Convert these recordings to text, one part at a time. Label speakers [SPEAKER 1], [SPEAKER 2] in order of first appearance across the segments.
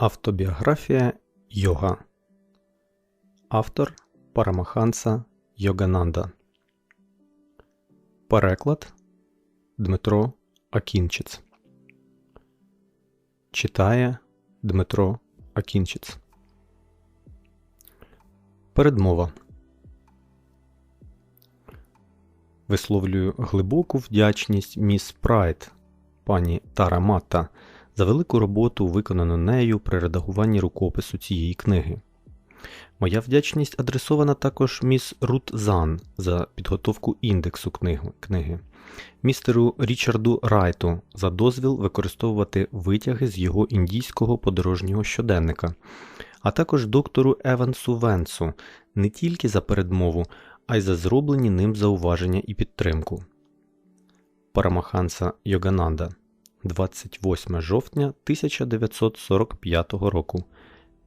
[SPEAKER 1] Автобіографія Йога. Автор Парамаханса Йогананда. Переклад Дмитро Акінчиц. Читає Дмитро Акінчиц. Передмова. Висловлюю глибоку вдячність міс Прайд, пані Тара Матта, за велику роботу, виконану нею при редагуванні рукопису цієї книги. Моя вдячність адресована також міс Рут Зан за підготовку індексу книги, містеру Річарду Райту за дозвіл використовувати витяги з його індійського подорожнього щоденника, а також доктору Евансу Венсу не тільки за передмову, а й за зроблені ним зауваження і підтримку. Парамаханса Йогананда 28 жовтня 1945 року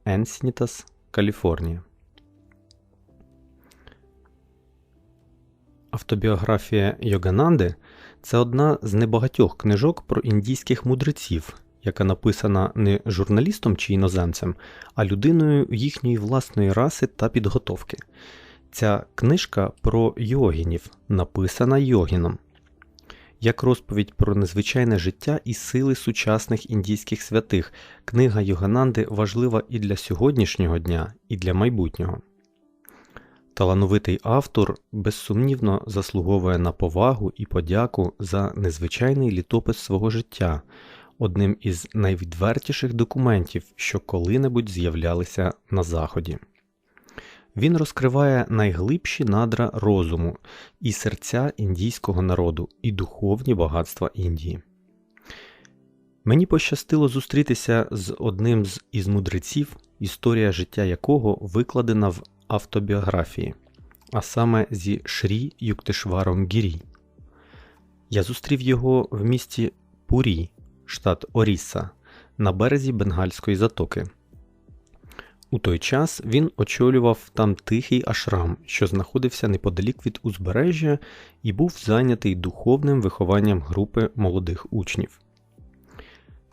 [SPEAKER 1] Енснітас, Каліфорнія. Автобіографія Йогананди це одна з небагатьох книжок про індійських мудреців, яка написана не журналістом чи іноземцем, а людиною їхньої власної раси та підготовки. Ця книжка про йогінів, написана йогіном як розповідь про незвичайне життя і сили сучасних індійських святих, книга Йогананди важлива і для сьогоднішнього дня, і для майбутнього. Талановитий автор безсумнівно заслуговує на повагу і подяку за незвичайний літопис свого життя, одним із найвідвертіших документів, що коли-небудь з'являлися на Заході. Він розкриває найглибші надра розуму і серця індійського народу і духовні багатства Індії. Мені пощастило зустрітися з одним з із мудреців, історія життя якого викладена в автобіографії, а саме зі Шрі Юктишваром Гірі. Я зустрів його в місті Пурі, штат Оріса, на березі Бенгальської затоки. У той час він очолював там тихий ашрам, що знаходився неподалік від узбережжя, і був зайнятий духовним вихованням групи молодих учнів.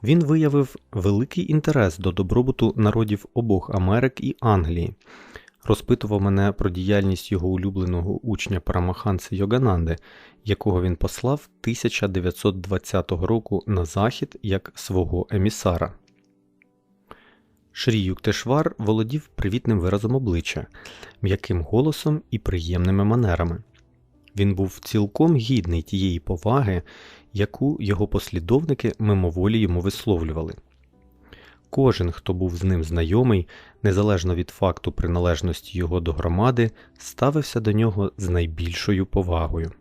[SPEAKER 1] Він виявив великий інтерес до добробуту народів обох Америк і Англії, розпитував мене про діяльність його улюбленого учня Парамаханси Йогананди, якого він послав 1920 року на захід як свого емісара. Шрі Юктешвар володів привітним виразом обличчя, м'яким голосом і приємними манерами. Він був цілком гідний тієї поваги, яку його послідовники мимоволі йому висловлювали. Кожен, хто був з ним знайомий, незалежно від факту приналежності його до громади, ставився до нього з найбільшою повагою.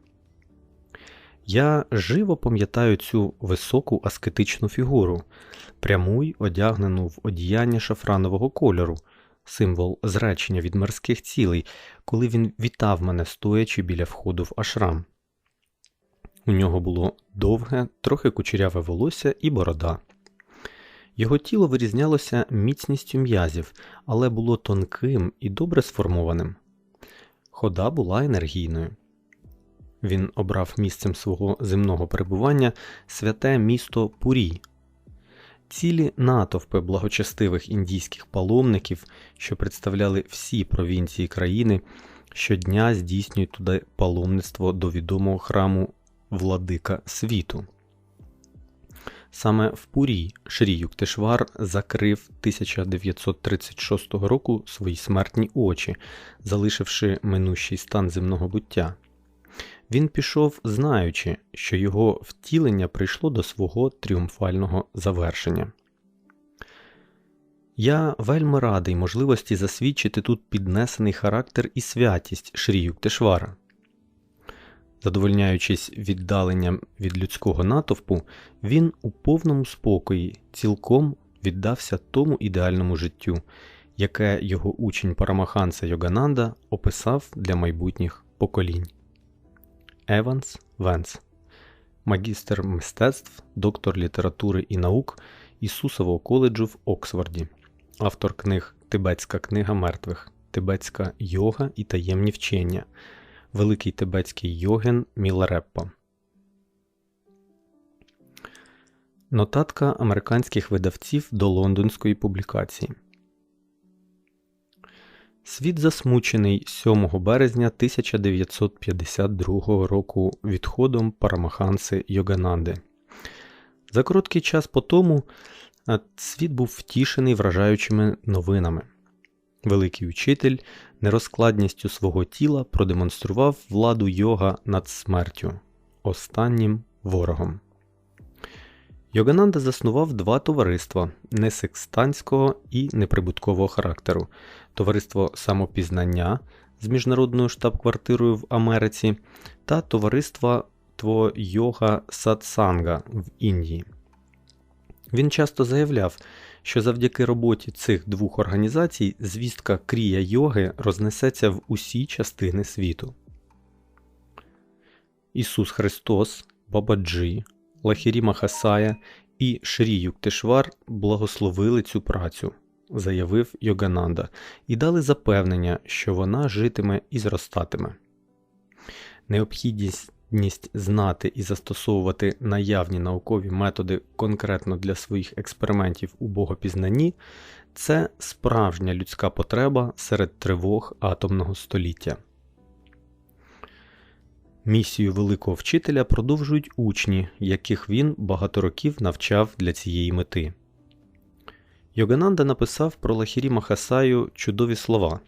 [SPEAKER 1] Я живо пам'ятаю цю високу аскетичну фігуру, пряму й одягнену в одіяння шафранового кольору, символ зречення від морських цілей, коли він вітав мене стоячи біля входу в ашрам. У нього було довге, трохи кучеряве волосся і борода. Його тіло вирізнялося міцністю м'язів, але було тонким і добре сформованим. Хода була енергійною. Він обрав місцем свого земного перебування святе місто Пурі. Цілі натовпи благочестивих індійських паломників, що представляли всі провінції країни, щодня здійснюють туди паломництво до відомого храму Владика світу. Саме в Пурі Шрі Юктишвар закрив 1936 року свої смертні очі, залишивши минущий стан земного буття. Він пішов, знаючи, що його втілення прийшло до свого тріумфального завершення. Я вельми радий можливості засвідчити тут піднесений характер і святість Шрі Юктешвара. Задовольняючись віддаленням від людського натовпу, він у повному спокої цілком віддався тому ідеальному життю, яке його учень Парамаханса Йогананда описав для майбутніх поколінь. Еванс Венс, магістр мистецтв, доктор літератури і наук Ісусового коледжу в Оксфорді, автор книг Тибетська книга мертвих, Тибетська йога і таємні вчення, Великий тибетський йоген Мілареппа. Нотатка американських видавців до лондонської публікації. Світ засмучений 7 березня 1952 року відходом Парамаханси Йогананди. За короткий час по тому світ був втішений вражаючими новинами. Великий учитель нерозкладністю свого тіла продемонстрував владу йога над смертю, останнім ворогом. Йогананда заснував два товариства несекстанського і неприбуткового характеру: Товариство самопізнання з міжнародною штаб-квартирою в Америці та Товариство Йога Сатсанга в Індії. Він часто заявляв, що завдяки роботі цих двох організацій звістка крія йоги рознесеться в усі частини світу. Ісус Христос, Бабаджі, Лахірі Махасая і Шрі Юктишвар благословили цю працю, заявив Йогананда, і дали запевнення, що вона житиме і зростатиме. Необхідність знати і застосовувати наявні наукові методи конкретно для своїх експериментів у богопізнанні це справжня людська потреба серед тривог атомного століття. Місію великого вчителя продовжують учні, яких він багато років навчав для цієї мети. Йогананда написав про Лахірі Махасаю чудові слова.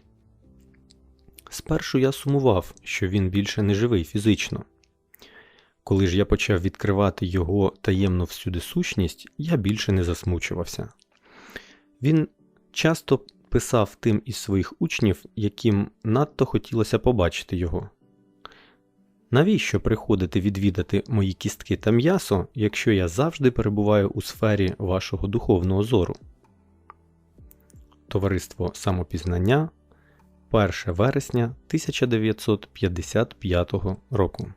[SPEAKER 1] Спершу я сумував, що він більше не живий фізично. Коли ж я почав відкривати його таємну всюди сущність, я більше не засмучувався. Він часто писав тим із своїх учнів, яким надто хотілося побачити його. Навіщо приходити відвідати мої кістки та м'ясо, якщо я завжди перебуваю у сфері вашого духовного зору? Товариство самопізнання 1 вересня 1955 року